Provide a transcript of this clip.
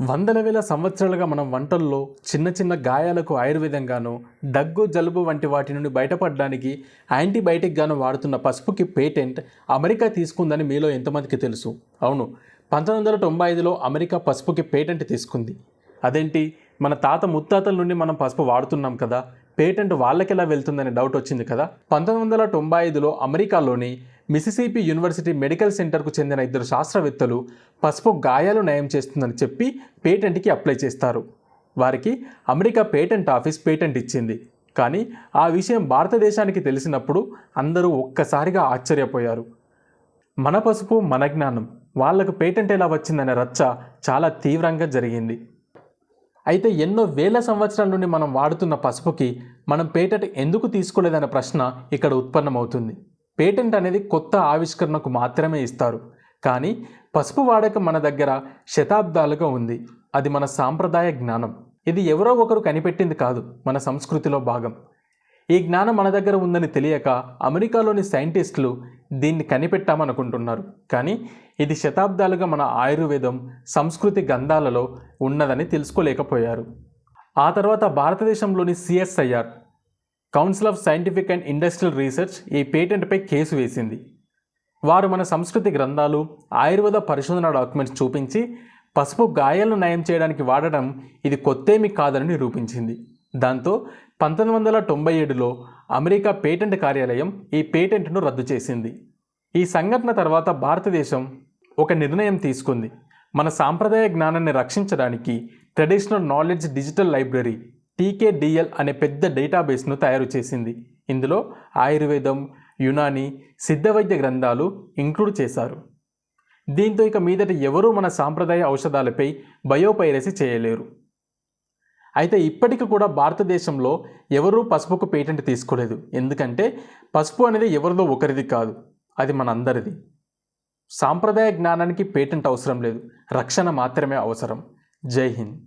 వందల వేల సంవత్సరాలుగా మనం వంటల్లో చిన్న చిన్న గాయాలకు ఆయుర్వేదంగాను దగ్గు జలుబు వంటి వాటి నుండి బయటపడడానికి యాంటీబయాటిక్ గాను వాడుతున్న పసుపుకి పేటెంట్ అమెరికా తీసుకుందని మీలో ఎంతమందికి తెలుసు? అవును. పంతొమ్మిది వందల తొంభై ఐదులో అమెరికా పసుపుకి పేటెంట్ తీసుకుంది. అదేంటి? మన తాత ముత్తాతల నుండి మనం పసుపు వాడుతున్నాం కదా పేటెంట్ వాళ్ళకెలా వెళ్తుందనే డౌట్ వచ్చింది కదా. పంతొమ్మిది వందల తొంభై ఐదులో అమెరికాలోని మిసిసిపి యూనివర్సిటీ మెడికల్ సెంటర్కు చెందిన ఇద్దరు శాస్త్రవేత్తలు పసుపు గాయాలు నయం చేస్తుందని చెప్పి పేటెంట్కి అప్లై చేస్తారు. వారికి అమెరికా పేటెంట్ ఆఫీస్ పేటెంట్ ఇచ్చింది. కానీ ఆ విషయం భారతదేశానికి తెలిసినప్పుడు అందరూ ఒక్కసారిగా ఆశ్చర్యపోయారు. మన పసుపు మన జ్ఞానం వాళ్ళకు పేటెంట్ ఎలా వచ్చిందనే రచ్చ చాలా తీవ్రంగా జరిగింది. అయితే ఎన్నో వేల సంవత్సరాల నుండి మనం వాడుతున్న పసుపుకి మనం పేటెంట్ ఎందుకు తీసుకోలేదనే ప్రశ్న ఇక్కడ ఉత్పన్నమవుతుంది. పేటెంట్ అనేది కొత్త ఆవిష్కరణకు మాత్రమే ఇస్తారు. కానీ పసుపు వాడకం మన దగ్గర శతాబ్దాలుగా ఉంది. అది మన సాంప్రదాయ జ్ఞానం. ఇది ఎవరో ఒకరు కనిపెట్టింది కాదు మన సంస్కృతిలో భాగం. ఈ జ్ఞానం మన దగ్గర ఉందని తెలియక అమెరికాలోని సైంటిస్టులు దీన్ని కనిపెట్టామనుకుంటున్నారు. కానీ ఇది శతాబ్దాలుగా మన ఆయుర్వేదం సంస్కృతి గంధాలలో ఉన్నదని తెలుసుకోలేకపోయారు. ఆ తర్వాత భారతదేశంలోని CSIR council of scientific and industrial research ఈ పేటెంట్పై కేసు వేసింది. వారు మన సంస్కృతి గ్రంథాలు ఆయుర్వేద పరిశోధన డాక్యుమెంట్స్ చూపించి పసుపు గాయాలను నయం చేయడానికి వాడడం ఇది కొత్తేమి కాదని నిరూపించింది. దాంతో పంతొమ్మిది వందల తొంభై ఏడులో అమెరికా పేటెంట్ కార్యాలయం ఈ పేటెంట్ను రద్దు చేసింది. ఈ సంఘటన తర్వాత భారతదేశం ఒక నిర్ణయం తీసుకుంది. మన సాంప్రదాయ జ్ఞానాన్ని రక్షించడానికి traditional knowledge digital library TKDL అనే పెద్ద డేటాబేస్ను తయారు చేసింది. ఇందులో ఆయుర్వేదం యునాని సిద్ధవైద్య గ్రంథాలు ఇంక్లూడ్ చేశారు. దీంతో ఇక మీదట ఎవరూ మన సాంప్రదాయ ఔషధాలపై బయోపైరసీ చేయలేరు. అయితే ఇప్పటికి కూడా భారతదేశంలో ఎవరూ పసుపుకు పేటెంట్ తీసుకోలేదు. ఎందుకంటే పసుపు అనేది ఎవరిదో ఒకరిది కాదు అది మనందరిది. సాంప్రదాయ జ్ఞానానికి పేటెంట్ అవసరం లేదు. రక్షణ మాత్రమే అవసరం. జై హింద్.